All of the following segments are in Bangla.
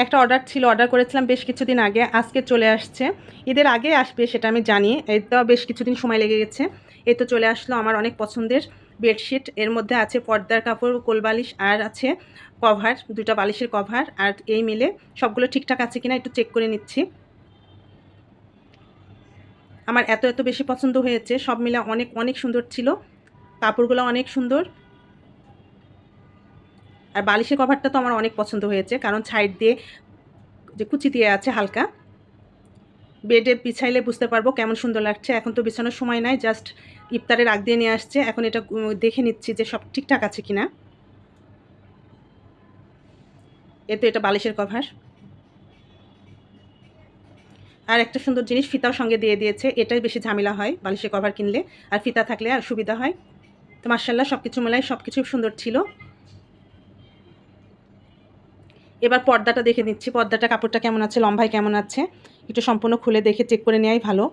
একটা অর্ডার ছিল অর্ডার করেছিলাম বেশ কিছুদিন আগে, আজকে চলে আসছে। ঈদের আগে আসবে সেটা আমি জানি তো বেশ কিছুদিন সময় লেগে গেছে। এই তো চলে আসলো আমার অনেক পছন্দের বেডশিট এর মধ্যে আছে পর্দার কাপড়, কোলবালিশ আর আছে কভার দুটা বালিশের কভার আর এই মিলে সবগুলো ঠিকঠাক আছে কিনা একটু চেক করে নিচ্ছি। আমার এত এত বেশি পছন্দ হয়েছে, সব মিলে অনেক অনেক সুন্দর ছিল। কাপড়গুলো অনেক সুন্দর। আর বালিশের কভারটা তো আমার অনেক পছন্দ হয়েছে, কারণ সাইড দিয়ে যে কুচি দিয়ে আছে হালকা বেডে পিছাইলে বুঝতে পারব কেমন সুন্দর লাগছে। এখন তো বিছানোর সময় নাই জাস্ট ইফতারের আগ দিয়ে নিয়ে আসছে। এখন এটা দেখে নিচ্ছি যে সব ঠিকঠাক আছে কিনা। এ তো এটা বালিশের কভার আর একটা সুন্দর জিনিস ফিতাও সঙ্গে দিয়ে দিয়েছে, এটাই বেশি ঝামেলা হয় বালিশের কভার কিনলে। আর ফিতা থাকলে আর সুবিধা হয়। তো মার্শাল্লাহ সব কিছু মেলায় সব কিছু সুন্দর ছিল। এবার পর্দাটা দেখে নিচ্ছি। পর্দাটা, কাপড়টা কেমন আছে? লম্বায় কেমন আছে? একটু সম্পূর্ণ খুলে দেখে চেক করে নেওয়াই ভালো।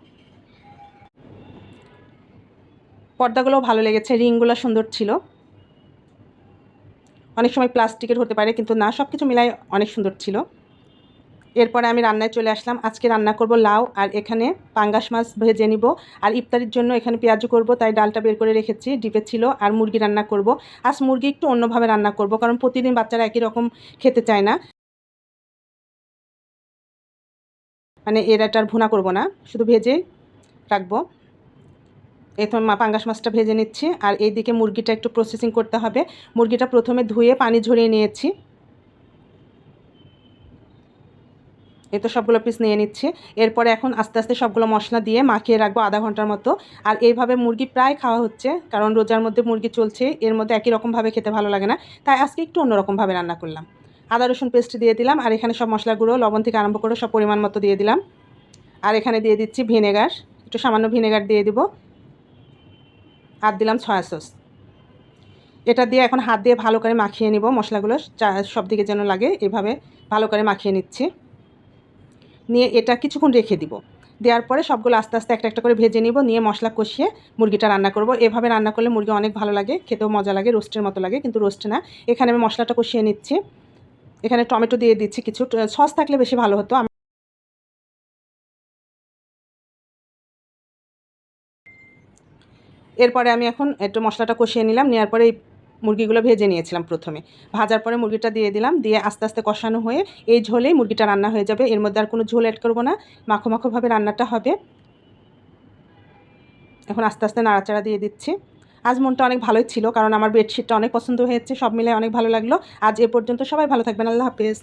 পর্দাগুলোও ভালো লেগেছে, রিংগুলো সুন্দর ছিল। অনেক সময় প্লাস্টিকের হতে পারে, কিন্তু না সব কিছু মিলাই অনেক সুন্দর ছিল। এরপরে আমি রান্নায় চলে আসলাম। আজকে রান্না করব লাউ আর এখানে পাঙ্গাস মাছ ভেজে নিব। আর ইফতারির জন্য এখানে পেঁয়াজও করব, তাই ডালটা বের করে রেখেছি, ডিপে ছিল, আর মুরগি রান্না করব। আজ মুরগি একটু অন্যভাবে রান্না করব, কারণ প্রতিদিন বাচ্চারা একই রকম খেতে চায় না। মানে এরাটার ভুনা করব না, শুধু ভেজে রাখব। এরপর মা, পাঙ্গাস মাছটা ভেজে নিচ্ছি, আর এইদিকে মুরগিটা একটু প্রসেসিং করতে হবে। মুরগিটা প্রথমে ধুয়ে পানি ঝরিয়ে নিয়েছি। এ তো সবগুলো পিস নিয়ে নিচ্ছি। এরপরে এখন আস্তে আস্তে সবগুলো মশলা দিয়ে মাখিয়ে রাখব আধা ঘণ্টার মতো। আর এইভাবে মুরগি প্রায় খাওয়া হচ্ছে, কারণ রোজার মধ্যে মুরগি চলছে, এর মধ্যে একই রকমভাবে খেতে ভালো লাগে না। তাই আজকে একটু অন্যরকমভাবে রান্না করলাম। আদা, রসুন পেস্ট দিয়ে দিলাম, আর এখানে সব মশলাগুলো লবণ থেকে আরম্ভ করে সব পরিমাণ মতো দিয়ে দিলাম। আর এখানে দিয়ে দিচ্ছি ভিনেগার, একটু সামান্য ভিনেগার দিয়ে দিব। আর দিলাম সয়া সস এটা দিয়ে এখন হাত দিয়ে ভালো করে মাখিয়ে নিব মশলাগুলো সব দিকে যেন লাগে, এভাবে ভালো করে মাখিয়ে নিচ্ছি। নিয়ে এটা কিছুক্ষণ রেখে দিব। দেওয়ার পরে সবগুলো আস্তে আস্তে একটা একটা করে ভেজে নিব, নিয়ে মশলা কষিয়ে মুরগিটা রান্না করব। এভাবে রান্না করলে মুরগি অনেক ভালো লাগে, খেতেও মজা লাগে, রোস্টের মতো লাগে, কিন্তু রোস্ট না। এখানে আমি মশলাটা কষিয়ে নিচ্ছি। এখানে টমেটো দিয়ে দিচ্ছি কিছু। সস থাকলে বেশি ভালো হতো। এরপরে আমি এখন একটু মশলাটা কষিয়ে নিলাম। নেওয়ার পরে মুরগিগুলো ভেজে নিয়েছিলাম প্রথমে। ভাজার পরে মুরগিটা দিয়ে দিলাম, দিয়ে আস্তে আস্তে কষানো হয়ে এই ঝোলেই মুরগিটা রান্না হয়ে যাবে। এর মধ্যে আর কোনো ঝোল অ্যাড করব না, মাখো মাখোভাবে রান্নাটা হবে। এখন আস্তে আস্তে নাড়াচাড়া দিয়ে দিচ্ছি। আজ মনটা অনেক ভালোই ছিল, কারণ আমার বেডশিটটা অনেক পছন্দ হয়েছে, সব মিলে অনেক ভালো লাগল। আজ এ পর্যন্ত সবাই ভালো থাকবেন, আল্লাহ হাফেজ।